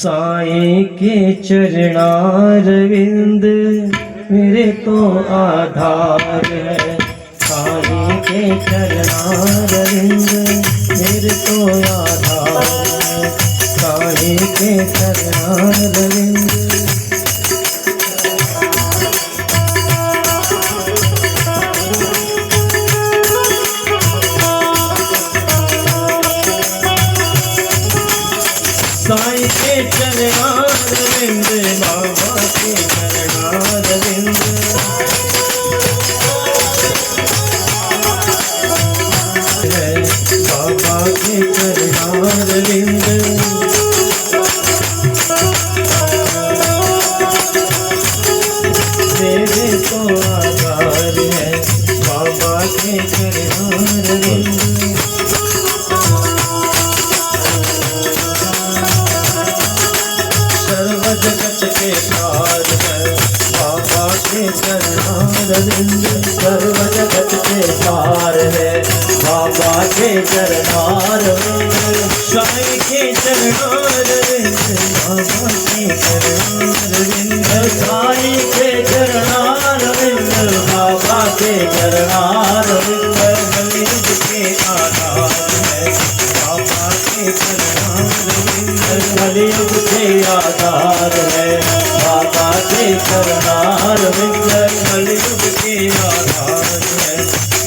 साईं के चरणारविंद मेरे तो आधार है साईं के चरणारविंद चरणारविंद बाबा के चरणारविंद है बाबा के चरणारविंद के पार है बाबा के चरणारविंद सर्व जगत के पार है बाबा के चरणारविंद साईं के चरणारविंद बाबा के चरणारविंद साईं के चरणारविंद बाबा के चरणारविंद करनार है। माता के करनार विंध्य कलयुग के आधार है।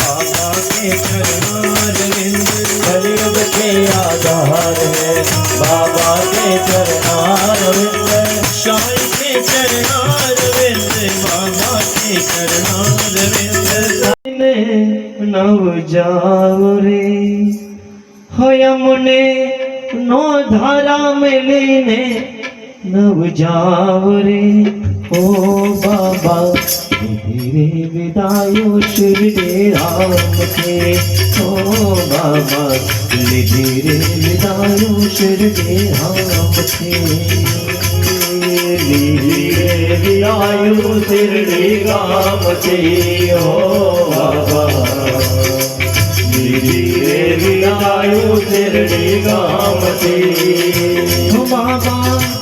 माता के करनार विंध्य कलयुग के आधार है। बाबा के करनार विंध्य शाय के करनार विंध्य बाबा के करनार विंध्य नव जावरे हो यमुने नौ धारा में लेने नव जावरे, ओ बाबा तेरे विदायो श्री राम के ओ बाबा धीरे विदायो श्री राम के धीरे विदायो श्री राम ओ बाबा। धीरे विदायो श्री गाम से ओ बाबा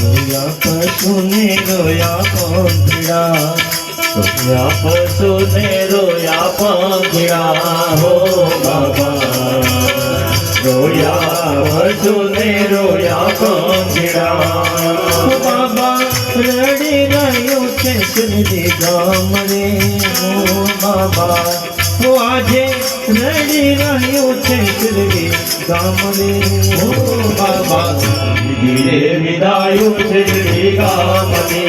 રોયા પશુને રોયા પંખડા. રોયા પશુને રોયા પંખડા. હો બાબા. રોયા પશુને રોયા પંખડા. બાબા, રડી રહ્યો છે સુનદી ગામ હો બાબા, હું આજે રડી રહ્યો છે સુનદી ગામ હો બાબા. ધીરે વિદાયો છે ગામ રે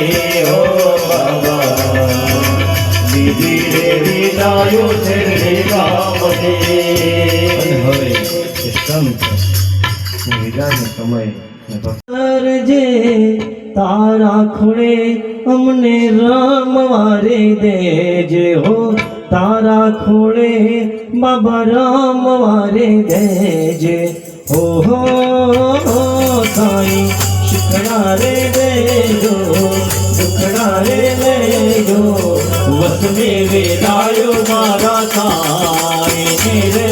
ઓ બાબા ધીરે વિદાયો છે ગામ રે હવે સંત વિદાયનો સમય અરજે તારા ખૂણે અમને રામવારે દેજે હો. તારા ખૂણે બાબા રામવારે દેજે. હો હો હો સાઈ, શીખડા રે દેજો દુખડા રે લેજો. વસમે વેલાયો મારા સાઈ રે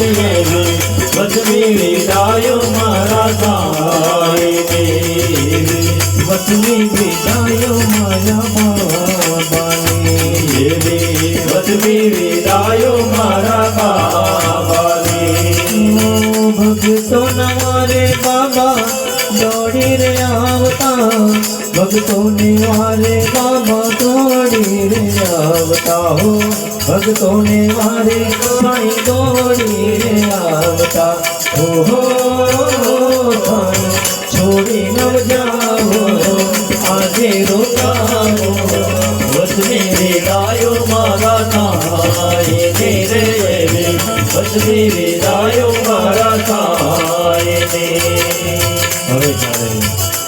વસ મેવે ડાયો મારા સાઈ રે. વસ મેવે ડાયો મારા બાબાને રે. વસ મેવે મારા सोनवा रे बाबा, दौड़ी रे आवता। भगतों ने वारे बाबा, दौड़ी रे आवता हो। भगतों ने मारे भाई, दौड़ी रे आवता हो। हो छोड़ी न जाओ। आगे रोता हो। बस मेरे लायो मारा था ये मेरे बस मेरे लायो मारा था થાય ને હવે જ્યારે